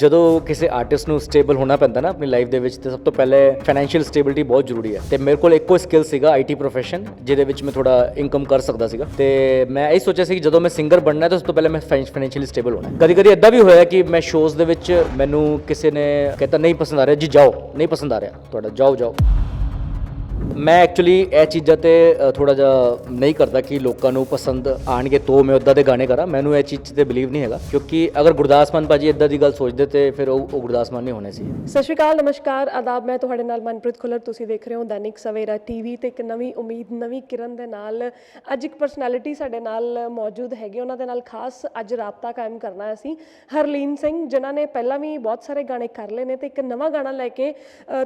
ਜਦੋਂ ਕਿਸੇ ਆਰਟਿਸਟ ਨੂੰ ਸਟੇਬਲ ਹੋਣਾ ਪੈਂਦਾ ਨਾ ਆਪਣੀ ਲਾਈਫ ਦੇ ਵਿੱਚ, ਤੇ ਸਭ ਤੋਂ ਪਹਿਲੇ ਫਾਈਨੈਂਸ਼ੀਅਲ ਸਟੇਬਿਲਿਟੀ ਬਹੁਤ ਜ਼ਰੂਰੀ ਹੈ। ਤੇ ਮੇਰੇ ਕੋਲ ਇੱਕੋ ਸਕਿੱਲ ਸੀਗਾ ਆਈਟੀ ਪ੍ਰੋਫੈਸ਼ਨ ਜਿਹਦੇ ਵਿੱਚ ਮੈਂ ਥੋੜਾ ਇਨਕਮ ਕਰ ਸਕਦਾ ਸੀਗਾ। ਤੇ ਮੈਂ ਇਹ ਸੋਚਿਆ ਸੀ ਕਿ ਜਦੋਂ ਮੈਂ ਸਿੰਗਰ ਬਣਨਾ ਹੈ, ਤਾਂ ਉਸ ਤੋਂ ਪਹਿਲੇ ਮੈਂ ਫਾਈਨੈਂਸ਼ੀਅਲੀ ਸਟੇਬਲ ਹੋਣਾ ਕਦੀ ਕਦੀ ਇਦਾਂ ਵੀ ਹੋਇਆ ਕਿ ਮੈਂ ਸ਼ੋਜ਼ ਦੇ ਵਿੱਚ ਮੈਨੂੰ ਕਿਸੇ ਨੇ ਕਹਿੰਦਾ ਨਹੀਂ ਪਸੰਦ ਆ ਰਿਹਾ, ਜੀ ਜਾਓ, ਨਹੀਂ ਪਸੰਦ ਆ ਰਿਹਾ। ਤੁਹਾਡਾ, ਜਾਓ ਜਾਓ। ਮੈਂ ਐਕਚੁਅਲੀ ਇਹ ਚੀਜ਼ਾਂ ਤੇ ਥੋੜਾ ਜਿਹਾ ਨਹੀਂ ਕਰਦਾ ਕਿ ਲੋਕਾਂ ਨੂੰ ਪਸੰਦ ਆਣਗੇ ਤੋਂ ਮੈਂ ਉਦਾਂ ਦੇ ਗਾਣੇ ਕਰਾਂ। ਮੈਨੂੰ ਇਹ ਚੀਜ਼ ਤੇ ਬਲੀਵ ਨਹੀਂ ਹੈਗਾ ਕਿਉਂਕਿ ਅਗਰ ਗੁਰਦਾਸ ਮਾਨ ਭਾਜੀ ਇਦਾਂ ਦੀ ਗੱਲ ਸੋਚਦੇ ਤੇ ਫਿਰ ਉਹ ਉਹ ਗੁਰਦਾਸ ਮਾਨ ਨਹੀਂ ਹੋਣੇ ਸੀ। ਸਤਿ ਸ਼੍ਰੀ ਅਕਾਲ, ਨਮਸਕਾਰ। ਆਦਾਬ, ਮੈਂ ਤੁਹਾਡੇ ਨਾਲ ਮਨਪ੍ਰੀਤ ਖੁੱਲਰ। ਤੁਸੀਂ ਦੇਖ ਰਹੇ ਹੋ ਦੈਨਿਕ ਸਵੇਰਾ ਟੀਵੀ ਤੇ ਇੱਕ ਨਵੀਂ ਉਮੀਦ, ਨਵੀਂ ਕਿਰਨ ਦੇ ਨਾਲ ਅੱਜ ਇੱਕ ਪਰਸਨੈਲਿਟੀ ਸਾਡੇ ਨਾਲ ਮੌਜੂਦ ਹੈਗੇ। ਉਹਨਾਂ ਦੇ ਨਾਲ ਖਾਸ ਅੱਜ ਰਾਬਤਾ ਕਾਇਮ ਕਰਨਾ ਹੈ ਅਸੀਂ। ਹਰਲੀਨ ਸਿੰਘ, ਜਿਨ੍ਹਾਂ ਨੇ ਪਹਿਲਾਂ ਵੀ ਬਹੁਤ ਸਾਰੇ ਗਾਣੇ ਕਰ ਲਏ ਨੇ ਤੇ ਇੱਕ ਨਵਾਂ ਗਾਣਾ ਲੈ ਕੇ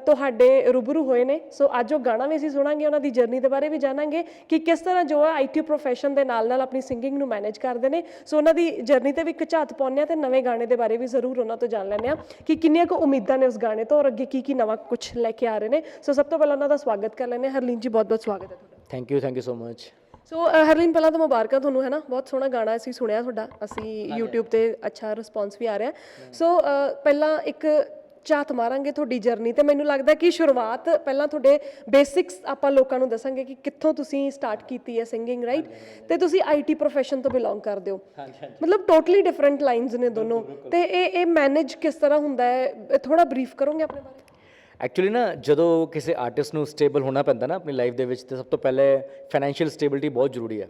ਤੁਹਾਡੇ ਰੂਬਰੂ ਹੋਏ ਨੇ। ਸੋ ਅੱਜ ਉਹ ਗਾਣਾ ਵੀ ਅਸੀਂ ਸੁਣਾਂਗੇ ਉਹਨਾਂ ਦੀ ਜਰਨੀ ਦੇ ਬਾਰੇ ਵੀ ਜਾਣਾਂਗੇ ਕਿ ਕਿਸ ਤਰ੍ਹਾਂ ਜੋ ਹੈ ਆਈਟੀ ਪ੍ਰੋਫੈਸ਼ਨ ਦੇ ਨਾਲ ਨਾਲ ਆਪਣੀ ਸਿੰਗਿੰਗ ਨੂੰ ਮੈਨੇਜ ਕਰਦੇ ਨੇ। ਸੋ ਉਹਨਾਂ ਦੀ ਜਰਨੀ ਤੇ ਵੀ ਇੱਕ ਝਾਤ ਪਾਉਂਦੇ ਹਾਂ ਤੇ ਨਵੇਂ ਗਾਣੇ ਦੇ ਬਾਰੇ ਵੀ ਜ਼ਰੂਰ ਉਹਨਾਂ ਤੋਂ ਜਾਣ ਲੈਂਦੇ ਆ ਕਿ ਕਿੰਨੀਆਂ ਕੁ ਉਮੀਦਾਂ ਨੇ ਉਸ ਗਾਣੇ ਤੋਂ ਔਰ ਅੱਗੇ ਕੀ ਕੀ ਨਵਾਂ ਕੁਝ ਲੈ ਕੇ ਆ ਰਹੇ ਨੇ। ਸੋ ਸਭ ਤੋਂ ਪਹਿਲਾਂ ਉਹਨਾਂ ਦਾ ਸਵਾਗਤ ਕਰ ਲੈਂਦੇ ਹਾਂ। ਹਰਲੀਨ ਜੀ ਬਹੁਤ ਬਹੁਤ ਸਵਾਗਤ ਹੈ ਤੁਹਾਡਾ। Thank you thank you so much so Harleen ਪਹਿਲਾਂ ਤਾਂ ਮੁਬਾਰਕਾਂ ਤੁਹਾਨੂੰ ਹੈ ਨਾ? ਬਹੁਤ ਸੋਹਣਾ ਗਾਣਾ ਅਸੀਂ ਸੁਣਿਆ ਤੁਹਾਡਾ। ਅਸੀਂ YouTube ਤੇ ਅੱਛਾ ਰਿਸਪੌਂਸ ਵੀ ਆ ਰਿਹਾ। ਸੋ ਪਹਿਲਾਂ ਇੱਕ ਝਾਤ ਮਾਰਾਂਗੇ ਤੁਹਾਡੀ ਜਰਨੀ ਤੇ ਮੈਨੂੰ ਲੱਗਦਾ ਕਿ ਸ਼ੁਰੂਆਤ ਪਹਿਲਾਂ ਤੁਹਾਡੇ ਬੇਸਿਕਸ ਆਪਾਂ ਲੋਕਾਂ ਨੂੰ ਦੱਸਾਂਗੇ ਕਿ ਕਿੱਥੋਂ ਤੁਸੀਂ ਸਟਾਰਟ ਕੀਤੀ ਹੈ ਸਿੰਗਿੰਗ ਰਾਈਟ ਤੇ ਤੁਸੀਂ ਆਈਟੀ ਪ੍ਰੋਫੈਸ਼ਨ ਤੋਂ ਬਿਲੋਂਗ ਕਰਦੇ ਹੋ। ਮਤਲਬ ਟੋਟਲੀ ਡਿਫਰੈਂਟ ਲਾਈਨਸ ਨੇ ਦੋਨੋਂ। ਤੇ ਇਹ ਇਹ ਮੈਨੇਜ ਕਿਸ ਤਰ੍ਹਾਂ ਹੁੰਦਾ ਹੈ? ਥੋੜਾ ਬਰੀਫ ਕਰੋਗੇ ਆਪਣੇ ਬਾਰੇ? ਐਕਚੁਅਲੀ ਨਾ ਜਦੋਂ ਕਿਸੇ ਆਰਟਿਸਟ ਨੂੰ ਸਟੇਬਲ ਹੋਣਾ ਪੈਂਦਾ ਨਾ ਆਪਣੀ ਲਾਈਫ ਦੇ ਵਿੱਚ ਤੇ ਸਭ ਤੋਂ ਪਹਿਲੇ ਫਾਈਨੈਂਸ਼ੀਅਲ ਸਟੇਬਿਲਿਟੀ ਬਹੁਤ ਜ਼ਰੂਰੀ ਹੈ।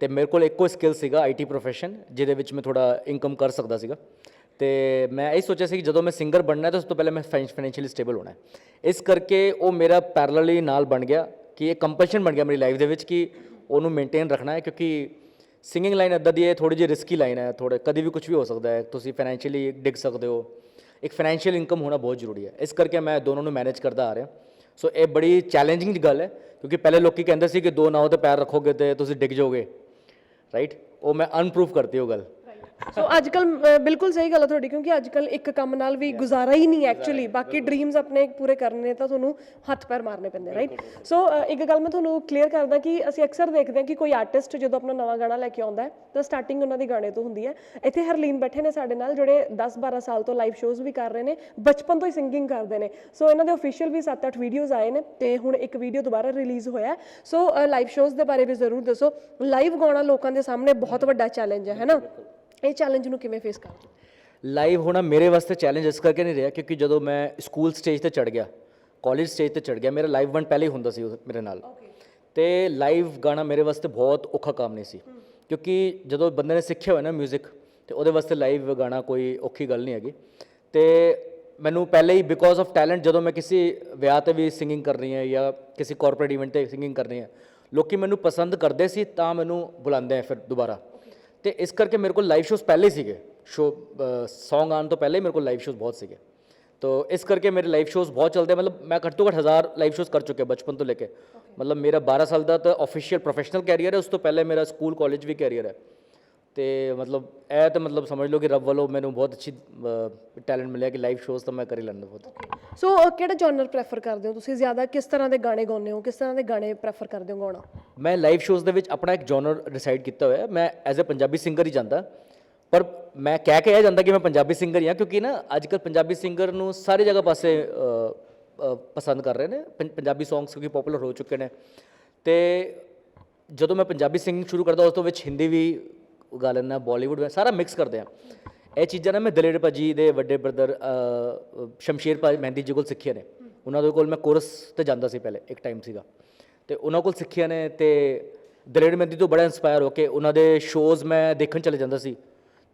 ਤੇ ਮੇਰੇ ਕੋਲ ਇੱਕੋ ਸਕਿੱਲ ਸੀਗਾ ਆਈਟੀ ਪ੍ਰੋਫੈਸ਼ਨ ਜਿਹਦੇ ਵਿੱਚ ਮੈਂ ਥੋੜਾ ਇਨਕਮ ਕਰ ਸਕਦਾ ਸੀਗਾ। ਤੇ ਮੈਂ ਇਹ ਸੋਚਿਆ ਸੀ ਕਿ ਜਦੋਂ ਮੈਂ ਸਿੰਗਰ ਬਣਨਾ ਹੈ ਤਾਂ ਉਸ ਤੋਂ ਪਹਿਲੇ ਮੈਂ ਫਾਈਨੈਂਸ਼ੀਅਲੀ ਸਟੇਬਲ ਹੋਣਾ ਹੈ। ਇਸ ਕਰਕੇ ਉਹ ਮੇਰਾ ਪੈਰਲਲੀ ਨਾਲ ਬਣ ਗਿਆ ਕਿ ਇਹ ਕੰਪਲਸ਼ਨ ਬਣ ਗਿਆ ਮੇਰੀ ਲਾਈਫ ਦੇ ਵਿੱਚ ਕਿ ਉਹਨੂੰ ਮੇਨਟੇਨ ਰੱਖਣਾ ਹੈ, ਕਿਉਂਕਿ ਸਿੰਗਿੰਗ ਲਾਈਨ ਅੱਦਾ ਦੀ ਹੈ ਥੋੜੀ ਜਿਹੀ ਰਿਸਕੀ ਲਾਈਨ ਹੈ ਥੋੜਾ ਕਦੀ ਵੀ ਕੁਝ ਵੀ ਹੋ ਸਕਦਾ ਹੈ, ਤੁਸੀਂ ਫਾਈਨੈਂਸ਼ੀਅਲੀ ਡਿੱਗ ਸਕਦੇ ਹੋ। ਇੱਕ ਫਾਈਨੈਂਸ਼ੀਅਲ ਇਨਕਮ ਹੋਣਾ ਬਹੁਤ ਜ਼ਰੂਰੀ ਹੈ। ਇਸ ਕਰਕੇ ਮੈਂ ਦੋਨੋਂ ਨੂੰ ਮੈਨੇਜ ਕਰਦਾ ਆ ਰਿਹਾ। ਸੋ ਇਹ ਬੜੀ ਚੈਲੰਜਿੰਗ ਗੱਲ ਹੈ, ਕਿਉਂਕਿ ਪਹਿਲੇ ਲੋਕੀ ਕਹਿੰਦੇ ਸੀ ਕਿ ਦੋ ਨਾਉ ਤੇ ਪੈਰ ਰੱਖੋਗੇ ਤੇ ਤੁਸੀਂ ਡਿੱਗ ਜਾਓਗੇ ਰਾਈਟ ਉਹ ਮੈਂ ਅਨਪਰੂਫ ਕਰਤੀ ਉਹ ਗੱਲ। ਸੋ ਅੱਜ ਕੱਲ ਬਿਲਕੁਲ ਸਹੀ ਗੱਲ ਹੈ ਤੁਹਾਡੀ ਕਿਉਂਕਿ ਅੱਜ ਕੱਲ ਇੱਕ ਕੰਮ ਨਾਲ ਵੀ ਗੁਜ਼ਾਰਾ ਹੀ ਨਹੀਂ ਐਕਚੁਅਲੀ ਬਾਕੀ ਡ੍ਰੀਮਸ ਆਪਣੇ ਪੂਰੇ ਕਰਨੇ ਤਾਂ ਤੁਹਾਨੂੰ ਹੱਥ ਪੈਰ ਮਾਰਨੇ ਪੈਂਦੇ ਰਾਈਟ ਸੋ ਇੱਕ ਗੱਲ ਮੈਂ ਤੁਹਾਨੂੰ ਕਲੀਅਰ ਕਰਦਾ ਕਿ ਅਸੀਂ ਅਕਸਰ ਦੇਖਦੇ ਹਾਂ ਕਿ ਕੋਈ ਆਰਟਿਸਟ ਜਦੋਂ ਆਪਣਾ ਨਵਾਂ ਗਾਣਾ ਲੈ ਕੇ ਆਉਂਦਾ ਹੈ ਤਾਂ ਸਟਾਰਟਿੰਗ ਉਹਨਾਂ ਦੀ ਗਾਣੇ ਤੋਂ ਹੁੰਦੀ ਹੈ। ਇੱਥੇ ਹਰਲੀਨ ਬੈਠੇ ਨੇ ਸਾਡੇ ਨਾਲ ਜਿਹੜੇ 10-12 ਸਾਲ ਤੋਂ ਲਾਈਵ ਸ਼ੋਜ਼ ਵੀ ਕਰ ਰਹੇ ਨੇ ਬਚਪਨ ਤੋਂ ਹੀ ਸਿੰਗਿੰਗ ਕਰਦੇ ਨੇ। ਸੋ ਇਹਨਾਂ ਦੇ ਅਫੀਸ਼ੀਅਲ ਵੀ 7-8 ਵੀਡੀਓਜ਼ ਆਏ ਨੇ ਤੇ ਹੁਣ ਇੱਕ ਵੀਡੀਓ ਦੁਬਾਰਾ ਰਿਲੀਜ਼ ਹੋਇਆ। ਸੋ ਲਾਈਵ ਸ਼ੋਜ਼ ਦੇ ਬਾਰੇ ਵੀ ਜ਼ਰੂਰ ਦੱਸੋ। ਲਾਈਵ ਗਾਉਣਾ ਲੋਕਾਂ ਦੇ ਸਾਹਮਣੇ ਬਹੁਤ ਵੱਡਾ ਚੈਲੰਜ ਹੈ ਹੈ ਨਾ? ਇਹ ਚੈਲੰਜ ਨੂੰ ਕਿਵੇਂ ਫੇਸ ਕਰਦੇ? ਲਾਈਵ ਹੋਣਾ ਮੇਰੇ ਵਾਸਤੇ ਚੈਲੰਜ ਇਸ ਕਰਕੇ ਨਹੀਂ ਰਿਹਾ ਕਿਉਂਕਿ ਜਦੋਂ ਮੈਂ ਸਕੂਲ ਸਟੇਜ ਤੇ ਚੜ ਗਿਆ ਕਾਲਜ ਸਟੇਜ ਤੇ ਚੜ ਗਿਆ ਮੇਰਾ ਲਾਈਵ ਵਨ ਪਹਿਲੇ ਹੀ ਹੁੰਦਾ ਸੀ ਮੇਰੇ ਨਾਲ। ਤੇ ਲਾਈਵ ਗਾਣਾ ਮੇਰੇ ਵਾਸਤੇ ਬਹੁਤ ਔਖਾ ਕੰਮ ਨਹੀਂ ਸੀ। ਕਿਉਂਕਿ ਜਦੋਂ ਬੰਦੇ ਨੇ ਸਿੱਖਿਆ ਹੋਇਆ ਨਾ 뮤직 ਤੇ ਉਹਦੇ ਵਾਸਤੇ ਲਾਈਵ ਗਾਣਾ ਕੋਈ ਔਖੀ ਗੱਲ ਨਹੀਂ ਹੈਗੀ। ਤੇ ਮੈਨੂੰ ਪਹਿਲੇ ਹੀ ਬਿਕੋਜ਼ ਆਫ ਟੈਲੈਂਟ ਜਦੋਂ ਮੈਂ ਕਿਸੇ ਵਿਆਹ ਤੇ ਵੀ ਸਿੰਗਿੰਗ ਕਰਨੀ ਹੈ ਜਾਂ ਕਿਸੇ ਕਾਰਪੋਰੇਟ ਇਵੈਂਟ ਤੇ ਸਿੰਗਿੰਗ ਕਰਨੀ ਹੈ ਲੋਕੀ ਮੈਨੂੰ ਪਸੰਦ ਕਰਦੇ ਸੀ ਤਾਂ ਮੈਨੂੰ ਬੁਲਾਉਂਦੇ ਆ ਫਿਰ ਦੁਬਾਰਾ। ਤੇ ਇਸ ਕਰਕੇ ਮੇਰੇ ਕੋਲ ਲਾਈਵ ਸ਼ੋਜ਼ ਪਹਿਲੇ ਸੀਗੇ ਸ਼ੋ Song ਆਉਣ ਤੋਂ ਪਹਿਲੇ ਹੀ ਮੇਰੇ ਕੋਲ ਲਾਈਵ ਸ਼ੋਜ਼ ਬਹੁਤ ਸੀਗੇ ਤੋ ਇਸ ਕਰਕੇ ਮੇਰੇ ਲਾਈਵ ਸ਼ੋਜ਼ ਬਹੁਤ ਚੱਲਦੇ ਆ। ਮਤਲਬ ਮੈਂ ਘੱਟ ਤੋਂ ਘੱਟ ਹਜ਼ਾਰ ਲਾਈਵ ਸ਼ੋਜ਼ ਕਰ ਚੁੱਕਿਆ ਬਚਪਨ ਤੋਂ ਲੈ ਕੇ ਮਤਲਬ ਮੇਰਾ 12 ਸਾਲ ਦਾ ਤਾਂ ਆਫੀਸ਼ੀਅਲ ਪ੍ਰੋਫੈਸ਼ਨਲ ਕੈਰੀਅਰ ਹੈ ਉਸ ਤੋਂ ਪਹਿਲੇ ਮੇਰਾ ਸਕੂਲ ਕਾਲਜ ਵੀ ਕੈਰੀਅਰ ਹੈ ਤੇ ਮਤਲਬ ਇਹ ਤਾਂ ਮਤਲਬ ਸਮਝ ਲਓ ਕਿ ਰੱਬ ਵੱਲੋਂ ਮੈਨੂੰ ਬਹੁਤ ਅੱਛੀ ਟੈਲੈਂਟ ਮਿਲਿਆ ਕਿ ਲਾਈਵ ਸ਼ੋਜ਼ ਤਾਂ ਮੈਂ ਕਰ ਹੀ ਲੈਂਦਾ ਬਹੁਤ। ਸੋ ਕਿਹੜਾ ਜਨਰ ਪ੍ਰੈਫਰ ਕਰਦੇ ਹੋ ਤੁਸੀਂ ਜ਼ਿਆਦਾ? ਕਿਸ ਤਰ੍ਹਾਂ ਦੇ ਗਾਣੇ ਗਾਉਂਦੇ ਹੋ? ਕਿਸ ਤਰ੍ਹਾਂ ਦੇ ਗਾਣੇ ਪ੍ਰੈਫਰ ਕਰਦੇ ਹੋ ਗਾਉਣਾ? ਮੈਂ ਲਾਈਵ ਸ਼ੋਜ਼ ਦੇ ਵਿੱਚ ਆਪਣਾ ਇੱਕ ਜਨਰ ਡਿਸਾਈਡ ਕੀਤਾ ਹੋਇਆ। ਮੈਂ ਐਜ਼ ਅ ਪੰਜਾਬੀ ਸਿੰਗਰ ਹੀ ਜਾਂਦਾ। ਪਰ ਮੈਂ ਕਹਿ ਕੇ ਇਹ ਜਾਂਦਾ ਕਿ ਮੈਂ ਪੰਜਾਬੀ ਸਿੰਗਰ ਹੀ ਹਾਂ ਕਿਉਂਕਿ ਨਾ ਅੱਜ ਕੱਲ੍ਹ ਪੰਜਾਬੀ ਸਿੰਗਰ ਨੂੰ ਸਾਰੀ ਜਗ੍ਹਾ ਪਾਸੇ ਪਸੰਦ ਕਰ ਰਹੇ ਨੇ। ਪੰਜਾਬੀ ਸੌਂਗਸ ਕਿਉਂਕਿ ਪਪੂਲਰ ਹੋ ਚੁੱਕੇ ਨੇ। ਤੇ ਜਦੋਂ ਮੈਂ ਪੰਜਾਬੀ ਸਿੰਗਿੰਗ ਸ਼ੁਰੂ ਕਰਦਾ ਉਸ ਤੋਂ ਵਿੱਚ ਹਿੰਦੀ ਵੀ ਗਾ ਲੈਂਦਾ ਬਾਲੀਵੁੱਡ ਸਾਰਾ ਮਿਕਸ ਕਰਦੇ ਆ। ਇਹ ਚੀਜ਼ਾਂ ਨਾ ਮੈਂ ਦਲੇਰ ਭਾਜੀ ਦੇ ਵੱਡੇ ਬ੍ਰਦਰ ਸ਼ਮਸ਼ੀਰ ਭਾਜੀ ਮਹਿੰਦੀ ਜੀ ਕੋਲ ਸਿੱਖੀਆਂ ਨੇ। ਉਹਨਾਂ ਦੇ ਕੋਲ ਮੈਂ ਕੋਰਸ ਤੇ ਜਾਂਦਾ ਸੀ ਪਹਿਲੇ, ਇੱਕ ਟਾਈਮ ਸੀਗਾ। ਤੇ ਉਹਨਾਂ ਕੋਲ ਸਿੱਖਿਆ ਨੇ ਤੇ ਦਲੇਰ ਮਹਿੰਦੀ ਤੋਂ ਬੜਾ ਇਨਸਪਾਇਰ ਹੋ ਕੇ ਉਹਨਾਂ ਦੇ ਸ਼ੋਜ਼ ਮੈਂ ਦੇਖਣ ਚਲੇ ਜਾਂਦਾ ਸੀ।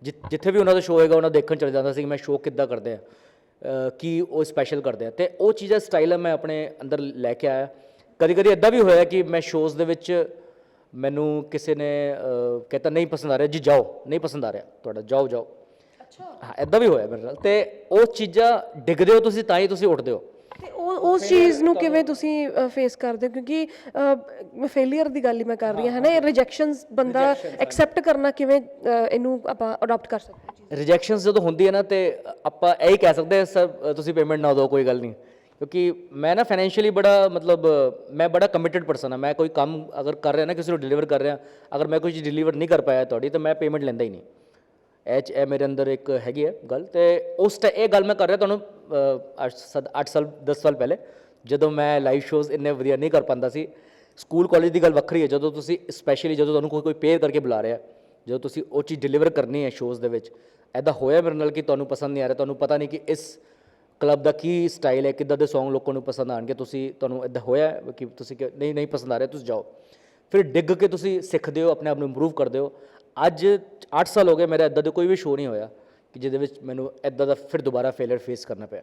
ਜਿ- ਜਿੱਥੇ ਵੀ ਉਹਨਾਂ ਦਾ ਸ਼ੋਅ ਹੋਏਗਾ, ਉਹਨਾਂ ਦੇਖਣ ਚਲੇ ਜਾਂਦਾ ਸੀ ਕਿ ਮੈਂ ਸ਼ੋਅ ਕਿੱਦਾਂ ਕਰਦੇ ਆ ਕੀ ਉਹ ਸਪੈਸ਼ਲ ਕਰਦੇ ਆ। ਤੇ ਉਹ ਚੀਜ਼ਾਂ ਸਟਾਈਲ ਮੈਂ ਆਪਣੇ ਅੰਦਰ ਲੈ ਕੇ ਆਇਆ। ਕਦੀ ਕਦੀ ਇਦਾਂ ਵੀ ਹੋਇਆ ਕਿ ਮੈਂ ਸ਼ੋਜ਼ ਦੇ ਵਿੱਚ ਮੈਨੂੰ ਕਿਸੇ ਨੇ ਕਹਿਤਾ ਨਹੀਂ ਪਸੰਦ ਆ ਰਿਹਾ ਜੀ ਜਾਓ ਨਹੀਂ ਪਸੰਦ ਆ ਰਿਹਾ ਤੁਹਾਡਾ ਜਾਓ ਜਾਓ। ਅੱਛਾ। ਹਾਂ ਇਦਾਂ ਵੀ ਹੋਇਆ ਮੇਰੇ ਨਾਲ। ਤੇ ਉਹ ਚੀਜ਼ਾਂ ਡਿੱਗਦੇ ਹੋ ਤੁਸੀਂ ਤਾਂ ਹੀ ਤੁਸੀਂ ਉੱਠਦੇ ਹੋ। ਤੇ ਉਹ ਉਸ ਚੀਜ਼ ਨੂੰ ਕਿਵੇਂ ਤੁਸੀਂ ਫੇਸ ਕਰਦੇ ਹੋ? ਕਿਉਂਕਿ ਫੇਲਿਅਰ ਦੀ ਗੱਲ ਹੀ ਮੈਂ ਕਰ ਰਹੀ ਹਾਂ ਹੈ ਨਾ ਇਹ ਰਿਜੈਕਸ਼ਨਸ ਬੰਦਾ ਐਕਸੈਪਟ ਕਰਨਾ ਕਿਵੇਂ ਇਹਨੂੰ ਆਪਾਂ ਅਡਾਪਟ ਕਰ ਸਕਦੇ ਹਾਂ? ਰਿਜੈਕਸ਼ਨਸ ਜਦੋਂ ਹੁੰਦੀ ਹੈ ਨਾ ਤੇ ਆਪਾਂ ਇਹ ਹੀ ਕਹਿ ਸਕਦੇ ਹਾਂ ਸਰ ਤੁਸੀਂ ਪੇਮੈਂਟ ਨਾ ਦਿਓ ਕੋਈ ਗੱਲ ਨਹੀਂ। ਕਿਉਂਕਿ ਮੈਂ ਨਾ ਫਾਈਨੈਂਸ਼ੀਅਲੀ ਬੜਾ ਮਤਲਬ ਮੈਂ ਬੜਾ ਕਮਿਟਡ ਪਰਸਨ ਹਾਂ ਮੈਂ ਕੋਈ ਕੰਮ ਅਗਰ ਕਰ ਰਿਹਾ ਨਾ ਕਿਸੇ ਨੂੰ ਡਿਲੀਵਰ ਕਰ ਰਿਹਾ ਅਗਰ ਮੈਂ ਕੋਈ ਚੀਜ਼ ਡਿਲੀਵਰ ਨਹੀਂ ਕਰ ਪਾਇਆ ਤੁਹਾਡੀ ਤਾਂ ਮੈਂ ਪੇਮੈਂਟ ਲੈਂਦਾ ਹੀ ਨਹੀਂ ਇਹ 'ਚ ਇਹ ਮੇਰੇ ਅੰਦਰ ਇੱਕ ਹੈਗੀ ਹੈ ਗੱਲ ਤੇ ਉਸ ਟ ਇਹ ਗੱਲ ਮੈਂ ਕਰ ਰਿਹਾ ਤੁਹਾਨੂੰ 8 ਸਾਲ 10 ਸਾਲ ਪਹਿਲੇ ਜਦੋਂ ਮੈਂ ਲਾਈਵ ਸ਼ੋਜ਼ ਇੰਨੇ ਵਧੀਆ ਨਹੀਂ ਕਰ ਪਾਉਂਦਾ ਸੀ ਸਕੂਲ ਕਾਲਜ ਦੀ ਗੱਲ ਵੱਖਰੀ ਹੈ ਜਦੋਂ ਤੁਸੀਂ ਸਪੈਸ਼ਲੀ ਜਦੋਂ ਤੁਹਾਨੂੰ ਕੋਈ ਕੋਈ ਪੇਅਰ ਕਰਕੇ ਬੁਲਾ ਰਿਹਾ ਜਦੋਂ ਤੁਸੀਂ ਉਹ ਚੀਜ਼ ਡਿਲੀਵਰ ਕਰਨੀ ਹੈ ਸ਼ੋਜ਼ ਦੇ ਵਿੱਚ ਐਦਾਂ ਹੋਇਆ ਮੇਰੇ ਨਾਲ ਕਿ ਤੁਹਾਨੂੰ ਪਸੰਦ ਨਹੀਂ ਆ ਰਿਹਾ ਤੁਹਾਨੂੰ ਪਤਾ ਨਹੀਂ ਕਿ ਇਸ ਕਲੱਬ ਦਾ ਕੀ ਸਟਾਈਲ ਹੈ? ਕਿੱਦਾਂ ਦੇ Song ਲੋਕਾਂ ਨੂੰ ਪਸੰਦ ਆਣਗੇ? ਤੁਸੀਂ ਤੁਹਾਨੂੰ ਇਦਾਂ ਹੋਇਆ ਕਿ ਤੁਸੀਂ ਕਿ ਨਹੀਂ ਨਹੀਂ ਪਸੰਦ ਆ ਰਿਹਾ ਤੁਸੀਂ ਜਾਓ। ਫਿਰ ਡਿੱਗ ਕੇ ਤੁਸੀਂ ਸਿੱਖਦੇ ਹੋ ਆਪਣੇ ਆਪ ਨੂੰ ਇੰਪਰੂਵ ਕਰਦੇ ਹੋ। ਅੱਜ 8 ਸਾਲ ਹੋ ਗਏ ਮੇਰਾ ਇਦਾਂ ਦਾ ਕੋਈ ਵੀ ਸ਼ੋਅ ਨਹੀਂ ਹੋਇਆ ਕਿ ਜਿਹਦੇ ਵਿੱਚ ਮੈਨੂੰ ਇਦਾਂ ਦਾ ਫਿਰ ਦੁਬਾਰਾ ਫੇਲਿਅਰ ਫੇਸ ਕਰਨਾ ਪਿਆ।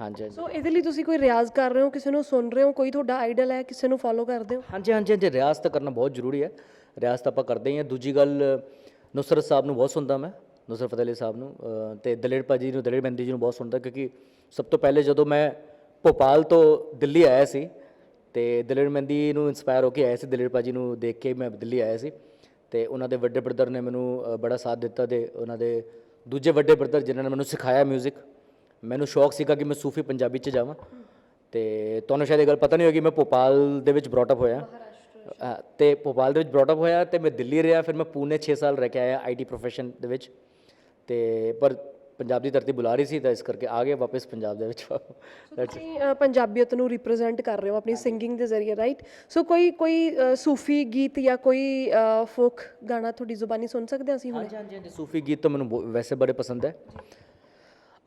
ਹਾਂਜੀ ਹਾਂਜੀ। ਸੋ ਇਹਦੇ ਲਈ ਤੁਸੀਂ ਕੋਈ ਰਿਆਜ਼ ਕਰ ਰਹੇ ਹੋ? ਕਿਸੇ ਨੂੰ ਸੁਣ ਰਹੇ ਹੋ? ਕੋਈ ਤੁਹਾਡਾ ਆਈਡਲ ਹੈ? ਕਿਸੇ ਨੂੰ ਫੋਲੋ ਕਰਦੇ ਹੋ? ਹਾਂਜੀ ਹਾਂਜੀ ਹਾਂਜੀ। ਰਿਆਜ਼ ਤਾਂ ਕਰਨਾ ਬਹੁਤ ਜ਼ਰੂਰੀ ਹੈ। ਰਿਆਜ਼ ਤਾਂ ਆਪਾਂ ਕਰਦੇ ਹੀ ਹਾਂ। ਦੂਜੀ ਗੱਲ ਨੁਸਰਤ ਸਾਹਿਬ ਨੂੰ ਬਹੁਤ ਸੁਣਦਾ ਮੈਂ। ਨੁਸਰਤ ਫਤਿਹ ਅਲੀ ਸਾਹਿਬ ਨੂੰ ਤੇ ਦਲੇਰ ਭਾਜੀ ਨੂੰ ਦਲੇਰ ਮਹਿੰਦੀ ਜੀ ਨੂੰ ਬਹੁਤ ਸੁਣਦਾ ਕਿਉਂਕਿ ਸਭ ਤੋਂ ਪਹਿਲੇ ਜਦੋਂ ਮੈਂ ਭੋਪਾਲ ਤੋਂ ਦਿੱਲੀ ਆਇਆ ਸੀ ਤੇ ਦਲੇਰ ਮਹਿੰਦੀ ਨੂੰ ਇਨਸਪਾਇਰ ਹੋ ਕੇ ਆਇਆ ਸੀ ਦਲੇਰ ਭਾਜੀ ਨੂੰ ਦੇਖ ਕੇ ਮੈਂ ਦਿੱਲੀ ਆਇਆ ਸੀ ਤੇ ਉਹਨਾਂ ਦੇ ਵੱਡੇ ਬ੍ਰਦਰ ਨੇ ਮੈਨੂੰ ਬੜਾ ਸਾਥ ਦਿੱਤਾ ਤੇ ਉਹਨਾਂ ਦੇ ਦੂਜੇ ਵੱਡੇ ਬ੍ਰਦਰ ਜਿਨ੍ਹਾਂ ਨੇ ਮੈਨੂੰ ਸਿਖਾਇਆ 뮤직 ਮੈਨੂੰ ਸ਼ੌਕ ਸੀਗਾ ਕਿ ਮੈਂ ਸੂਫੀ ਪੰਜਾਬੀ ਚ ਜਾਵਾਂ ਤੇ ਤੁਹਾਨੂੰ ਸ਼ਾਇਦ ਇਹ ਗੱਲ ਪਤਾ ਨਹੀਂ ਹੋਗੀ ਮੈਂ ਭੋਪਾਲ ਦੇ ਵਿੱਚ ਬ੍ਰੌਟ ਅਪ ਹੋਇਆ। ਤੇ ਭੋਪਾਲ ਦੇ ਵਿੱਚ ਬ੍ਰੌਟ ਅਪ ਹੋਇਆ ਤੇ ਮੈਂ ਦਿੱਲੀ ਰਿਹਾ ਫਿਰ ਮੈਂ ਪੂਨੇ 6 ਸਾਲ ਰਹਿ ਕੇ ਆਇਆ ਆਈਟੀ profession ਦੇ ਵਿੱਚ। ਤੇ ਪਰ ਪੰਜਾਬ ਦੀ ਧਰਤੀ ਬੁਲਾ ਰਹੀ ਸੀ ਤਾਂ ਇਸ ਕਰਕੇ ਆ ਗਏ ਵਾਪਸ ਪੰਜਾਬ ਦੇ ਵਿੱਚ। ਤੁਸੀਂ ਅ, ਪੰਜਾਬੀਅਤ ਨੂੰ ਰਿਪਰੈਜ਼ੈਂਟ ਕਰ ਰਹੇ ਹੋ ਆਪਣੀ ਸਿੰਗਿੰਗ ਦੇ ਜ਼ਰੀਏ ਰਾਈਟ ਸੋ ਕੋਈ ਕੋਈ ਅ, ਸੂਫੀ ਗੀਤ ਜਾਂ ਕੋਈ ਫੋਕ ਗਾਣਾ ਤੁਹਾਡੀ ਜ਼ੁਬਾਨੀ ਸੁਣ ਸਕਦੇ ਹਾਂ ਅਸੀਂ ਹੁਣ? ਹਾਂਜੀ ਹਾਂਜੀ ਹਾਂਜੀ ਸੂਫੀ ਗੀਤ ਤਾਂ ਮੈਨੂੰ ਬਹੁ- ਵੈਸੇ ਬੜੇ ਪਸੰਦ ਹੈ।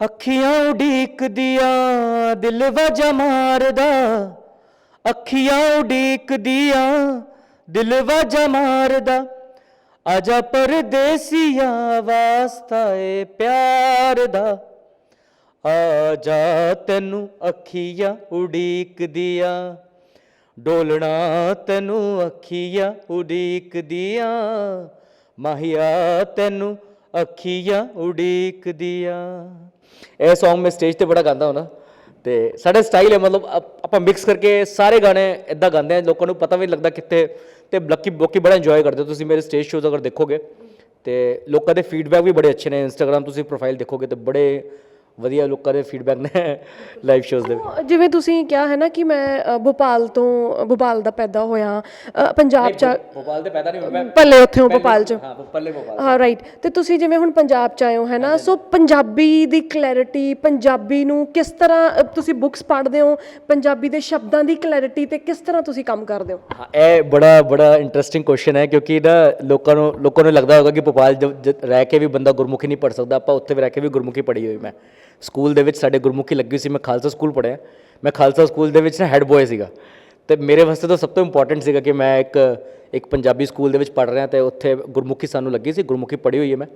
ਅੱਖੀਆਂ ਉਡੀਕਦੀਆਂ ਦਿਲ ਵਜਾ ਮਾਰਦਾ। ਅੱਖੀਆਂ ਉਡੀਕਦੀਆਂ ਦਿਲ ਵਜਾ ਮਾਰਦਾ। ਆਜਾ ਪਰਦੇਸੀਆ ਵਾਸਤਾ ਏ ਪਿਆਰ ਦਾ। ਆ ਤੈਨੂੰ ਅੱਖੀਆਂ ਉਡੀਕਦੀਆਂ, ਡੋਲਣਾ ਤੈਨੂੰ ਅੱਖੀਆਂ ਉਡੀਕਦੀਆਂ, ਮਾਹੀਆ ਤੈਨੂੰ ਅੱਖੀਆਂ ਉਡੀਕਦੀਆਂ। ਇਹ Song ਮੈਂ ਸਟੇਜ ਤੇ ਬੜਾ ਗਾਉਂਦਾ ਹੁੰਦਾ, ਤੇ ਸਾਡਾ ਸਟਾਈਲ ਹੈ, ਮਤਲਬ ਆਪਾਂ ਮਿਕਸ ਕਰਕੇ ਸਾਰੇ ਗਾਣੇ ਇਦਾਂ ਗਾਉਂਦੇ ਆ ਲੋਕਾਂ ਨੂੰ ਪਤਾ ਵੀ ਨਹੀਂ ਲੱਗਦਾ ਕਿੱਥੇ ਤੇ ਲੱਕੀ ਲੋਕੀ ਬੜਾ ਇੰਜੋਏ ਕਰਦੇ ਤੁਸੀਂ ਮੇਰੇ ਸਟੇਜ ਸ਼ੋਜ਼ ਅਗਰ ਦੇਖੋਗੇ ਤੇ ਲੋਕਾਂ ਦੇ ਫੀਡਬੈਕ ਵੀ ਬੜੇ ਅੱਛੇ ਨੇ। ਇੰਸਟਾਗ੍ਰam ਤੁਸੀਂ ਪ੍ਰੋਫਾਈਲ ਦੇਖੋਗੇ ਤੇ ਬੜੇ ਵਧੀਆ ਲੋਕਾਂ ਦੇ ਫੀਡਬੈਕ ਨੇ ਲਾਈਵ ਸ਼ੋਜ਼ ਦੇ ਜਿਵੇਂ ਤੁਸੀਂ ਕਿਹਾ ਹੈ ਨਾ ਕਿ ਮੈਂ ਅ, ਭੋਪਾਲ ਤੋਂ ਭੋਪਾਲ ਦਾ ਪੈਦਾ ਹੋਇਆ ਅ, ਪੰਜਾਬ ਚ ਆ- ਭੋਪਾਲ ਦੇ ਪੈਦਾ ਨਹੀਂ ਹੋਇਆ ਮੈਂ ਪੱਲੇ ਉੱਥੇ ਹੋ ਭੋਪਾਲ ਚ। ਹਾਂ ਪੱਲੇ ਭੋਪਾਲ। ਹਾਂ ਰਾਈਟ ਤੇ ਤੁਸੀਂ ਜਿਵੇਂ ਹੁਣ ਪੰਜਾਬ ਚ ਆਏ ਹੋ ਹੈ ਨਾ? ਸੋ ਪੰਜਾਬੀ ਦੀ ਕਲੈਰਿਟੀ ਪੰਜਾਬੀ ਨੂੰ ਕਿਸ ਤਰ੍ਹਾਂ ਅ, ਤੁਸੀਂ ਬੁੱਕਸ ਪੜ੍ਹਦੇ ਹੋ ਪੰਜਾਬੀ ਦੇ ਸ਼ਬਦਾਂ ਦੀ ਕਲੈਰਿਟੀ ਤੇ ਕਿਸ ਤਰ੍ਹਾਂ ਤੁਸੀਂ ਕੰਮ ਕਰਦੇ ਹੋ? ਹਾਂ ਇਹ ਬੜਾ ਬੜਾ ਇੰਟਰਸਟਿੰਗ ਕੁਐਸਚਨ ਹੈ ਕਿਉਂਕਿ ਨਾ ਲੋਕਾਂ ਨੂੰ ਲੋਕਾਂ ਨੂੰ ਲੱਗਦਾ ਹੋਗਾ ਕਿ ਭੋਪਾਲ ਜ- ਜ- ਰਹਿ ਕੇ ਵੀ ਬੰਦਾ ਗੁਰਮੁਖੀ ਨਹੀਂ ਪੜ ਸਕਦਾ ਆਪਾਂ ਉੱਥੇ ਵੀ ਰਹਿ ਕੇ ਵੀ ਗੁਰਮੁਖੀ ਪੜ੍ਹੀ ਹੋਈ ਮੈਂ। ਸਕੂਲ ਦੇ ਵਿੱਚ ਸਾਡੇ ਗੁਰਮੁਖੀ ਲੱਗੀ ਸੀ, ਮੈਂ ਖਾਲਸਾ ਸਕੂਲ ਪੜ੍ਹਿਆ। ਮੈਂ ਖਾਲਸਾ ਸਕੂਲ ਦੇ ਵਿੱਚ ਨਾ ਹੈੱਡ ਬॉय ਸੀਗਾ। ਤੇ ਮੇਰੇ ਵਾਸਤੇ ਤਾਂ ਸਭ ਤੋਂ ਇੰਪੋਰਟੈਂਟ ਸੀਗਾ ਕਿ ਮੈਂ ਇੱਕ ਇੱਕ ਪੰਜਾਬੀ ਸਕੂਲ ਦੇ ਵਿੱਚ ਪੜ੍ਹ ਰਿਹਾ ਤੇ ਉੱਥੇ ਗੁਰਮੁਖੀ ਸਾਨੂੰ ਲੱਗੀ ਸੀ, ਗੁਰਮੁਖੀ ਪੜ੍ਹੀ ਹੋਈ ਹੈ ਮੈਂ।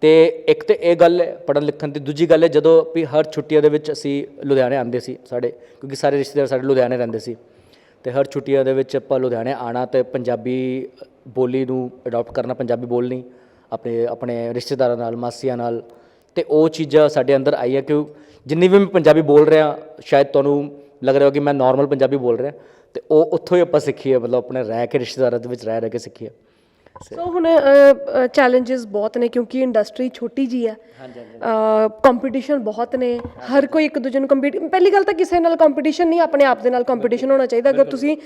ਤੇ ਇੱਕ ਤੇ ਇਹ ਗੱਲ ਹੈ ਪੜ੍ਹਨ ਲਿਖਣ ਦੀ ਦੂਜੀ ਗੱਲ ਹੈ, ਜਦੋਂ ਵੀ ਹਰ ਛੁੱਟੀਆਂ ਦੇ ਵਿੱਚ ਅਸੀਂ ਲੁਧਿਆਣੇ ਆਉਂਦੇ ਸੀ ਸਾਡੇ, ਕਿਉਂਕਿ ਸਾਰੇ ਰਿਸ਼ਤੇਦਾਰ ਸਾਡੇ ਲੁਧਿਆਣੇ ਰਹਿੰਦੇ ਸੀ। ਤੇ ਹਰ ਛੁੱਟੀਆਂ ਦੇ ਵਿੱਚ ਆਪਾਂ ਲੁਧਿਆਣੇ ਆਣਾ ਤੇ ਪੰਜਾਬੀ ਬੋਲੀ ਨੂੰ ਅਡਾਪਟ ਕਰਨਾ, ਪੰਜਾਬੀ ਬੋਲਣੀ, ਆਪਣੇ ਆਪਣੇ ਰਿਸ਼ਤੇਦਾਰਾਂ ਨਾਲ, ਮਾਸੀਆਂ ਨਾਲ ਤੇ ਉਹ ਚੀਜ਼ਾਂ ਸਾਡੇ ਅੰਦਰ ਆਈਆਂ ਹੈ ਕਿ ਜਿੰਨੀ ਵੀ ਮੈਂ ਪੰਜਾਬੀ ਬੋਲ ਰਿਹਾ, ਸ਼ਾਇਦ ਤੁਹਾਨੂੰ ਲੱਗ ਰਿਹਾ ਹੋ ਕਿ ਮੈਂ ਨਾਰਮਲ ਪੰਜਾਬੀ ਬੋਲ ਰਿਹਾ, ਤੇ ਉਹ ਉੱਥੋਂ ਹੀ ਆਪਾਂ ਸਿੱਖੀ ਹੈ ਮਤਲਬ ਆਪਣੇ ਰਹਿ ਕੇ ਰਿਸ਼ਤੇਦਾਰਾਂ ਦੇ ਵਿੱਚ ਰਹਿ ਰਹਿ ਕੇ ਸਿੱਖੀ ਹੈ ਸੋ ਹੁਣ ਚੈਲੰਜਸ ਬਹੁਤ ਨੇ ਕਿਉਂਕਿ ਇੰਡਸਟਰੀ ਛੋਟੀ ਜੀ ਹੈ। ਕੰਪੀਟੀਸ਼ਨ ਬਹੁਤ ਨੇ। ਹਰ ਕੋਈ ਇੱਕ ਦੂਜੇ ਨੂੰ ਕੰਪੀਟ ਪਹਿਲੀ ਗੱਲ ਤਾਂ ਕਿਸੇ ਨਾਲ ਕੰਪੀਟੀਸ਼ਨ ਨਹੀਂ ਆਪਣੇ ਆਪ ਦੇ ਨਾਲ ਕੰਪੀਟੀਸ਼ਨ ਹੋਣਾ ਚਾਹੀਦਾ। ਅਗਰ ਤੁਸੀਂ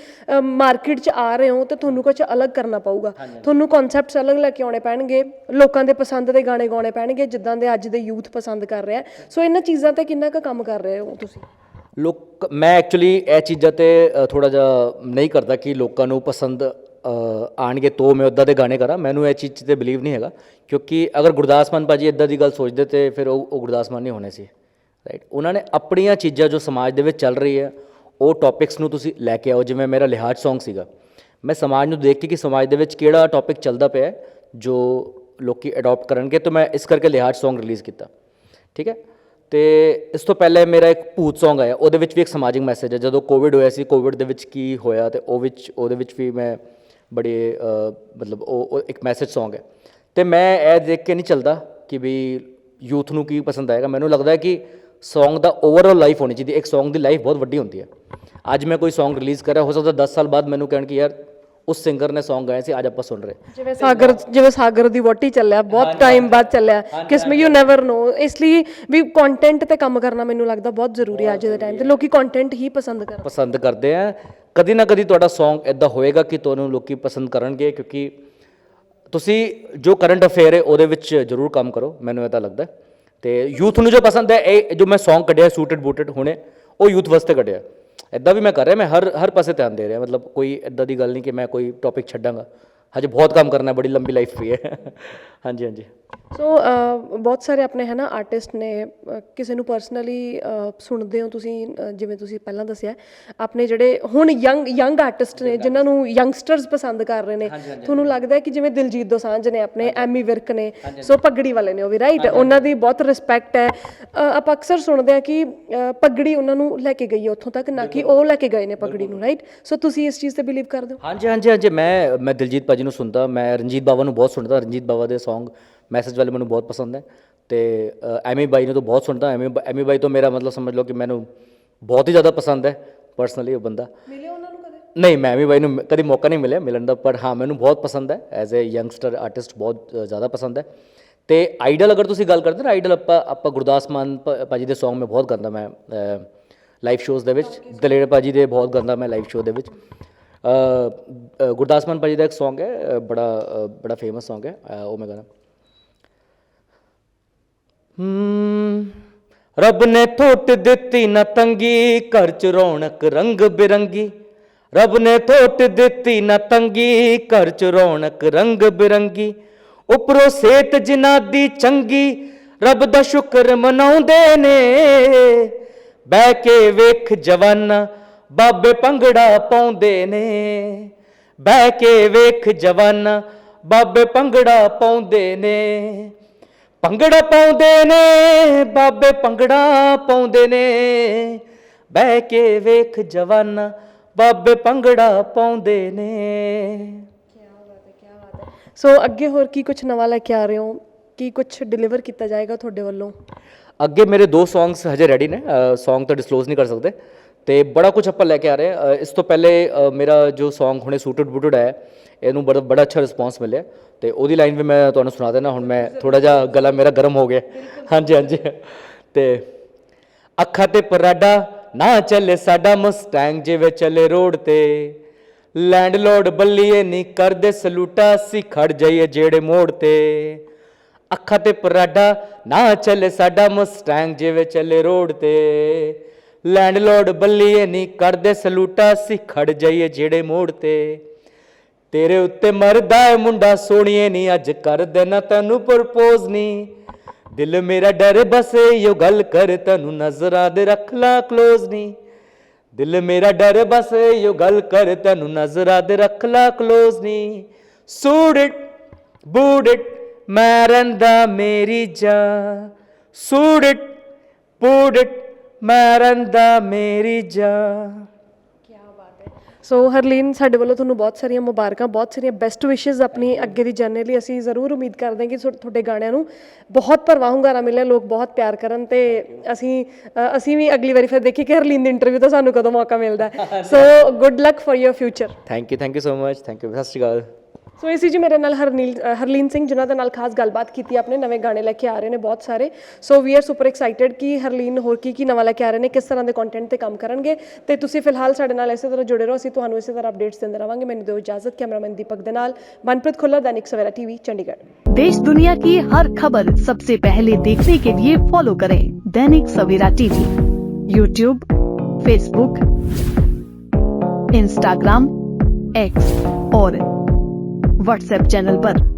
ਮਾਰਕੀਟ 'ਚ ਆ ਰਹੇ ਹੋ ਤਾਂ ਤੁਹਾਨੂੰ ਕੁਝ ਅਲੱਗ ਕਰਨਾ ਪਊਗਾ। ਤੁਹਾਨੂੰ ਕਨਸੈਪਟਸ ਅਲੱਗ ਲੈ ਕੇ ਆਉਣੇ ਪੈਣਗੇ। ਲੋਕਾਂ ਦੇ ਪਸੰਦ ਦੇ ਗਾਣੇ ਗਾਉਣੇ ਪੈਣਗੇ ਜਿੱਦਾਂ ਦੇ ਅੱਜ ਦੇ ਯੂਥ ਪਸੰਦ ਕਰ ਰਿਹਾ ਸੋ ਇਹਨਾਂ ਚੀਜ਼ਾਂ ਤੇ ਕਿੰਨਾ ਕੁ ਕੰਮ ਕਰ ਰਹੇ ਹੋ ਤੁਸੀਂ? ਲੋਕ ਮੈਂ ਐਕਚੁਅਲੀ ਇਹ ਚੀਜ਼ਾਂ ਤੇ ਥੋੜਾ ਜਿਹਾ ਨਹੀਂ ਕਰਦਾ ਕਿ ਲੋਕਾਂ ਨੂੰ ਪਸੰਦ ਆਣਗੇ ਤੋ ਮੈਂ ਉਦਾਂ ਦੇ ਗਾਣੇ ਕਰਾਂ। ਮੈਨੂੰ ਇਹ ਚੀਜ਼ ਤੇ ਬਲੀਵ ਨਹੀਂ ਹੈਗਾ, ਕਿਉਂਕਿ ਅਗਰ ਗੁਰਦਾਸ ਮਾਨ ਭਾਜੀ ਇਦਾਂ ਦੀ ਗੱਲ ਸੋਚਦੇ ਤੇ ਫਿਰ ਉਹ ਉਹ ਗੁਰਦਾਸ ਮਾਨ ਨਹੀਂ ਹੋਣੇ ਸੀ। ਰਾਈਟ ਉਹਨਾਂ ਨੇ ਆਪਣੀਆਂ ਚੀਜ਼ਾਂ ਜੋ ਸਮਾਜ ਦੇ ਵਿੱਚ ਚੱਲ ਰਹੀ ਹੈ, ਉਹ ਟੌਪਿਕਸ ਨੂੰ ਤੁਸੀਂ ਲੈ ਕੇ ਆਓ, ਜਿਵੇਂ ਮੇਰਾ ਲਿਹਾਜ਼ Song ਸੀਗਾ। ਮੈਂ ਸਮਾਜ ਨੂੰ ਦੇਖ ਕੇ ਕਿ ਸਮਾਜ ਦੇ ਵਿੱਚ ਕਿਹੜਾ ਟੌਪਿਕ ਚੱਲਦਾ ਪਿਆ ਜੋ ਲੋਕੀ ਅਡਾਪਟ ਕਰਨਗੇ, ਤਾਂ ਮੈਂ ਇਸ ਕਰਕੇ ਲਿਹਾਜ਼ Song ਰਿਲੀਜ਼ ਕੀਤਾ। ਠੀਕ ਹੈ? ਤੇ ਇਸ ਤੋਂ ਪਹਿਲੇ ਮੇਰਾ ਇੱਕ ਭੂਤ Song ਆਇਆ, ਉਹਦੇ ਵਿੱਚ ਵੀ ਇੱਕ ਸਮਾਜਿਕ ਮੈਸੇਜ ਹੈ। ਜਦੋਂ ਕੋਵਿਡ ਹੋਇਆ ਸੀ ਕੋਵਿਡ ਦੇ ਵਿੱਚ ਕੀ ਹੋਇਆ, ਤੇ ਉਹ ਵਿੱਚ, ਉਹਦੇ ਵਿੱਚ ਵੀ ਮੈਂ ਬੜੇ ਮਤਲਬ ਉਹ ਇੱਕ ਮੈਸੇਜ Song ਹੈ। ਤੇ ਮੈਂ ਇਹ ਦੇਖ ਕੇ ਨਹੀਂ ਚੱਲਦਾ ਕਿ ਵੀ ਯੂਥ ਨੂੰ ਕੀ ਪਸੰਦ ਆਏਗਾ। ਮੈਨੂੰ ਲੱਗਦਾ ਹੈ ਕਿ Song ਦਾ ਓਵਰਆਲ ਲਾਈਫ ਹੋਣੀ ਚਾਹੀਦੀ ਹੈ। ਇੱਕ Song ਦੀ ਲਾਈਫ ਬਹੁਤ ਵੱਡੀ ਹੁੰਦੀ ਹੈ। ਅੱਜ ਮੈਂ ਕੋਈ Song ਰਿਲੀਜ਼ ਕਰ ਰਿਹਾ ਹੋ ਸਕਦਾ 10 ਸਾਲ ਬਾਅਦ ਮੈਨੂੰ ਕਹਿਣ ਕਿ ਯਾਰ ਉਸ ਸਿੰਗਰ ਨੇ Song ਗਾਏ ਸੀ ਅੱਜ ਆਪਾਂ ਸੁਣ ਰਹੇ ਜਿਵੇਂ ਸਾਗਰ ਜਿਵੇਂ ਸਾਗਰ ਦੀ ਵੋਟੀ ਚੱਲਿਆ ਬਹੁਤ ਟਾਈਮ ਬਾਅਦ ਚੱਲਿਆ। ਕਿਸਮ ਯੂ ਨੈਵਰ ਨੋ ਇਸ ਲਈ ਵੀ ਕੰਟੈਂਟ ਤੇ ਕੰਮ ਕਰਨਾ ਮੈਨੂੰ ਲੱਗਦਾ ਬਹੁਤ ਜ਼ਰੂਰੀ ਹੈ ਅੱਜ ਦੇ ਟਾਈਮ ਤੇ। ਲੋਕੀ ਕੰਟੈਂਟ ਹੀ ਪਸੰਦ ਕਰਦੇ ਪਸੰਦ ਕਰਦੇ ਆ। ਕਦੀ ਨਾ ਕਦੀ ਤੁਹਾਡਾ Song ਇਦਾਂ ਹੋਏਗਾ ਕਿ ਤੁਹਾਨੂੰ ਲੋਕੀ ਪਸੰਦ ਕਰਨਗੇ, ਕਿਉਂਕਿ ਤੁਸੀਂ ਜੋ ਕਰੰਟ ਅਫੇਅਰ ਹੈ ਉਹਦੇ ਵਿੱਚ ਜ਼ਰੂਰ ਕੰਮ ਕਰੋ, ਮੈਨੂੰ ਇਹ ਤਾਂ ਲੱਗਦਾ ਹੈ। ਤੇ ਯੂਥ ਨੂੰ ਜੋ ਪਸੰਦ ਹੈ, ਇਹ ਜੋ ਮੈਂ Song ਕੱਢਿਆ ਸੂਟਡ ਬੂਟਡ ਹੁਣੇ, ਉਹ ਯੂਥ ਵਾਸਤੇ ਕੱਢਿਆ ਇਦਾਂ ਵੀ ਮੈਂ ਕਰ ਰਿਹਾ, ਮੈਂ ਹਰ ਹਰ ਪਾਸੇ ਧਿਆਨ ਦੇ ਰਿਹਾ, ਮਤਲਬ ਕੋਈ ਇਦਾਂ ਦੀ ਗੱਲ ਨਹੀਂ ਕਿ ਮੈਂ ਕੋਈ ਟੌਪਿਕ ਛੱਡਾਂਗਾ ਹਜੇ ਬਹੁਤ ਕੰਮ ਕਰਨਾ ਹੈ ਬੜੀ ਲੰਬੀ ਲਾਈਫ ਵੀ ਹੈ। ਹਾਂਜੀ ਹਾਂਜੀ। ਸੋ ਬਹੁਤ ਸਾਰੇ ਆਪਣੇ ਹੈ ਨਾ ਆਰਟਿਸਟ ਨੇ ਅ, ਕਿਸੇ ਨੂੰ ਪਰਸਨਲੀ ਸੁਣਦੇ ਹੋ ਤੁਸੀਂ ਅ, ਜਿਵੇਂ ਤੁਸੀਂ ਪਹਿਲਾਂ ਦੱਸਿਆ ਆਪਣੇ ਜਿਹੜੇ ਹੁਣ ਯੰਗ ਯੰਗ ਆਰਟਿਸਟ ਨੇ ਜਿਨ੍ਹਾਂ ਨੂੰ ਯੰਗਸਟਰਸ ਪਸੰਦ ਕਰ ਰਹੇ ਨੇ ਤੁਹਾਨੂੰ ਲੱਗਦਾ ਹੈ ਕਿ ਜਿਵੇਂ ਦਿਲਜੀਤ ਦੋਸਾਂਝ ਨੇ ਆਪਣੇ ਐਮੀ ਵਿਰਕ ਨੇ ਸੋ ਪਗੜੀ ਵਾਲੇ ਨੇ ਉਹ ਵੀ ਰਾਈਟ ਉਹਨਾਂ ਦੀ ਬਹੁਤ ਰਿਸਪੈਕਟ ਹੈ। ਅ, ਆਪਾਂ ਅਕਸਰ ਸੁਣਦੇ ਆ ਕਿ ਅ, ਪਗੜੀ ਉਹਨਾਂ ਨੂੰ ਲੈ ਕੇ ਗਈ ਹੈ ਉੱਥੋਂ ਤੱਕ ਨਾ ਕਿ ਉਹ ਲੈ ਕੇ ਗਏ ਨੇ ਪਗੜੀ ਨੂੰ ਰਾਈਟ ਸੋ ਤੁਸੀਂ ਇਸ ਚੀਜ਼ ਤੇ ਬਿਲੀਵ ਕਰਦੇ ਹੋ? ਹਾਂਜੀ ਹਾਂਜੀ ਹਾਂਜੀ। ਮੈਂ ਮੈਂ ਦਿਲਜੀਤ ਭਾਜੀ ਨੂੰ ਸੁਣਦਾ ਮੈਂ ਰਣਜੀਤ ਬਾਵਾ ਨੂੰ ਬਹੁਤ ਸੁਣਦਾ ਰਣਜੀਤ ਬਾਵਾ ਦੇ Song ਮੈਸੇਜ ਵਾਲੇ ਮੈਨੂੰ ਬਹੁਤ ਪਸੰਦ ਹੈ ਤੇ ਐਮੀ ਬਾਈ ਨੂੰ ਤਾਂ ਬਹੁਤ ਸੁਣਦਾ ਐਮੀ ਐਮੀ ਬਾਈ ਤੋਂ ਮੇਰਾ ਮਤਲਬ ਸਮਝ ਲਓ ਕਿ ਮੈਨੂੰ ਬਹੁਤ ਹੀ ਜ਼ਿਆਦਾ ਪਸੰਦ ਹੈ ਪਰਸਨਲੀ ਉਹ ਬੰਦਾ। ਮਿਲੇ ਉਹਨਾਂ ਨੂੰ ਕਦੇ? ਨਹੀਂ ਮੈਂ ਐਮੀ ਬਾਈ ਨੂੰ ਕਦੀ ਮੌਕਾ ਨਹੀਂ ਮਿਲਿਆ ਮਿਲਣ ਦਾ ਪਰ ਹਾਂ ਮੈਨੂੰ ਬਹੁਤ ਪਸੰਦ ਹੈ ਐਜ਼ ਅ ਯੰਗਸਟਰ ਆਰਟਿਸਟ ਬਹੁਤ ਜ਼ਿਆਦਾ ਪਸੰਦ ਹੈ। ਤੇ ਆਈਡਲ ਅਗਰ ਤੁਸੀਂ ਗੱਲ ਕਰਦੇ ਨਾ ਆਈਡਲ ਆਪਾਂ ਆਪਾਂ ਗੁਰਦਾਸ ਮਾਨ ਭਾਜੀ ਦੇ Song ਮੈਂ ਬਹੁਤ ਗਾਉਂਦਾ ਮੈਂ ਲਾਈਵ ਸ਼ੋਜ਼ ਦੇ ਵਿੱਚ ਦਲੇਰ ਭਾਜੀ ਦੇ ਬਹੁਤ ਗਾਉਂਦਾ ਮੈਂ ਲਾਈਵ ਸ਼ੋਅ ਦੇ ਵਿੱਚ। ਗੁਰਦਾਸ ਮਾਨ ਭਾਜੀ ਦਾ ਇੱਕ Song ਹੈ ਬੜਾ ਬੜਾ ਫੇਮਸ Song ਹੈ ਉਹ ਮੈਂ ਗਾਣਾ ਰੱਬ ਨੇ ਥੋਟ ਦਿੱਤੀ ਨਾ ਤੰਗੀ, ਘਰ ਚ ਰੌਣਕ ਰੰਗ ਬਿਰੰਗੀ। ਰੱਬ ਨੇ ਥੋਟ ਦਿੱਤੀ ਨਾ ਤੰਗੀ, ਘਰ ਚ ਰੌਣਕ ਰੰਗ ਬਿਰੰਗੀ। ਉਪਰੋਂ ਸੇਤ ਜਿਨ੍ਹਾਂ ਦੀ ਚੰਗੀ, ਰੱਬ ਦਾ ਸ਼ੁਕਰ ਮਨਾਉਂਦੇ ਨੇ। ਬਹਿ ਕੇ ਵੇਖ ਜਵਾਨਾ ਬਾਬੇ ਪੰਗੜਾ ਪਾਉਂਦੇ ਨੇ। ਬਹਿ ਕੇ ਵੇਖ ਜਵਾਨਾ ਬਾਬੇ ਪੰਗੜਾ ਪਾਉਂਦੇ ਨੇ। ਭੰਗੜਾ ਪਾਉਂਦੇ ਨੇ ਬਾਬੇ ਭੰਗੜਾ ਪਾਉਂਦੇ ਨੇ। ਬਹਿ ਕੇ ਵੇਖ ਜਵਾਨਾ ਬਾਬੇ ਭੰਗੜਾ ਪਾਉਂਦੇ ਨੇ। ਸੋ ਅੱਗੇ ਹੋਰ ਕੀ ਕੁਝ ਨਵਾਂ ਲੈ ਕੇ ਆ ਰਹੇ ਹੋ? ਕੀ ਕੁਝ ਡਿਲੀਵਰ ਕੀਤਾ ਜਾਏਗਾ ਤੁਹਾਡੇ ਵੱਲੋਂ? ਅੱਗੇ ਮੇਰੇ ਦੋ ਸੌਂਗਸ ਹਜੇ ਰੈਡੀ ਨੇ। ਸੌਂਗ ਤਾਂ ਡਿਸਕਲੋਜ਼ ਨਹੀਂ ਕਰ ਸਕਦੇ। ਤੇ ਬੜਾ ਕੁਝ ਆਪਾਂ ਲੈ ਕੇ ਆ ਰਹੇ ਹਾਂ। ਇਸ ਤੋਂ ਪਹਿਲੇ ਮੇਰਾ ਜੋ ਸੌਂਗ ਹੁਣੇ ਸੂਟਡ ਬੂਟਡ ਹੈ, ਇਹਨੂੰ ਬੜਾ ਬੜਾ ਅੱਛਾ ਰਿਸਪੌਂਸ ਮਿਲਿਆ। ਤੇ ਉਹਦੀ ਲਾਈਨ ਵੀ ਮੈਂ ਤੁਹਾਨੂੰ ਸੁਣਾ ਦੇਣਾ ਹੁਣ ਮੈਂ ਥੋੜਾ ਜਿਹਾ ਗਲਾ ਮੇਰਾ ਗਰਮ ਹੋ ਗਿਆ। ਹਾਂਜੀ ਹਾਂਜੀ। ਤੇ ਅੱਖਾਂ ਤੇ ਪਰਾਡਾ ਨਾ ਚੱਲੇ, ਸਾਡਾ ਮਸਟੈਂਗ ਜਿਵੇਂ ਚੱਲੇ ਰੋਡ ਤੇ। ਲੈਂਡਲੋਰਡ ਬੱਲੀਏ ਨਹੀਂ ਕਰਦੇ, ਸਲੂਟਾ ਅਸੀਂ ਖੜ ਜਾਈਏ ਜਿਹੜੇ ਮੋੜ ਤੇ। ਅੱਖਾਂ ਤੇ ਪਰਾਡਾ ਨਾ ਚੱਲੇ, ਸਾਡਾ ਮਸਟੈਂਗ ਜਿਵੇਂ ਚੱਲੇ ਰੋਡ ਤੇ। ਲੈਂਡਲੋਰਡ ਬੱਲੀਏ ਨਹੀਂ ਕਰਦੇ ਸਲੂਟਾ ਅਸੀਂ ਖੜ ਜਾਈਏ ਜਿਹੜੇ ਮੋੜ ਤੇ। ਤੇਰੇ ਉੱਤੇ ਮਰਦਾ ਏ ਮੁੰਡਾ ਸੋਣੀਏ ਨਹੀਂ ਅੱਜ ਕਰ ਦੇਣਾ ਤੈਨੂੰ ਪ੍ਰਪੋਜ਼ ਨਹੀਂ ਦਿਲ ਮੇਰਾ ਡਰ ਬਸ ਇਹੋ ਗੱਲ ਕਰ, ਤੈਨੂੰ ਨਜ਼ਰਾਂ ਦੇ ਰੱਖ ਲਾ ক্লোਜ਼ ਨਹੀਂ ਦਿਲ ਮੇਰਾ ਡਰ ਬਸ ਇਹੋ ਗੱਲ ਕਰ, ਤੈਨੂੰ ਨਜ਼ਰਾਂ ਦੇ ਰੱਖ ਲਾ ক্লোਜ਼ ਨਹੀਂ ਸੂਡ ਇਟ ਬੂਡ ਇਟ ਮੈਰਨ ਦਾ ਮੇਰੀ ਜਾ ਸੂਡ ਇਟ ਬੂਡ ਇਟ ਮਰੰਦਾ ਮੇਰੀ ਜਾ ਕਿਆ ਬਾਤ ਹੈ। ਸੋ ਹਰਲੀਨ ਸਾਡੇ ਵੱਲੋਂ ਤੁਹਾਨੂੰ ਬਹੁਤ ਸਾਰੀਆਂ ਮੁਬਾਰਕਾਂ ਬਹੁਤ ਸਾਰੀਆਂ ਬੈਸਟ ਵਿਸ਼ੇਸ ਆਪਣੀ ਅੱਗੇ ਦੀ ਜਰਨੀ ਲਈ। ਅਸੀਂ ਜ਼ਰੂਰ ਉਮੀਦ ਕਰਦੇ ਹਾਂ ਕਿ ਤੁਹਾਡੇ ਗਾਣਿਆਂ ਨੂੰ ਬਹੁਤ ਭਰਵਾਂ ਹੁੰਗਾਰਾ ਮਿਲਿਆ ਲੋਕ ਬਹੁਤ ਪਿਆਰ ਕਰਨ ਤੇ ਅਸੀਂ ਅਸੀਂ ਵੀ ਅਗਲੀ ਵਾਰੀ ਫਿਰ ਦੇਖੀ ਕਿ ਹਰਲੀਨ ਦੀ ਇੰਟਰਵਿਊ ਤੋਂ ਸਾਨੂੰ ਕਦੋਂ ਮੌਕਾ ਮਿਲਦਾ so good luck for your future thank you thank you so much thank you ਸਤਿ ਸ਼੍ਰੀ ਅਕਾਲ। ਸੋ ਇਸੀ ਜੀ ਮੇਰੇ ਨਾਲ ਹਰਨੀਲ ਅ, ਹਰਲੀਨ ਸਿੰਘ ਜਿਨ੍ਹਾਂ ਦੇ ਨਾਲ ਖਾਸ ਗੱਲਬਾਤ ਕੀਤੀ ਆਪਣੇ ਨਵੇਂ ਗਾਣੇ ਲੈ ਕੇ ਆ ਰਹੇ ਨੇ ਬਹੁਤ ਸਾਰੇ so we are super excited ਕਿ ਹਰਲੀਨ ਹੋਰ ਕੀ ਕੀ ਨਵਾਂ ਲੈ ਕੇ ਆ ਰਹੇ ਨੇ ਕਿਸ ਤਰ੍ਹਾਂ ਦੇ ਕੰਟੈਂਟ ਤੇ ਕੰਮ ਕਰਨਗੇ ਤੇ ਤੁਸੀਂ ਫਿਲਹਾਲ ਸਾਡੇ ਨਾਲ ਇਸੇ ਤਰ੍ਹਾਂ ਜੁੜੇ ਰਹੋ ਅਸੀਂ ਤੁਹਾਨੂੰ ਇਸੇ ਤਰ੍ਹਾਂ ਅਪਡੇਟਸ ਦਿੰਦੇ ਰਵਾਂਗੇ ਮੈਨੂੰ ਦਿਓ ਇਜਾਜ਼ਤ ਕੈਮਰਾਮੈਨ ਦੀਪਕ ਦੇ ਨਾਲ ਮਨਪ੍ਰੀਤ ਖੁੱਲਰ दैनिक सवेरा टीवी चंडीगढ़ देश दुनिया की हर खबर सबसे पहले देखने के लिए फॉलो करें Dainik Savera TV YouTube Facebook Instagram X और व्हाट्सएप चैनल पर।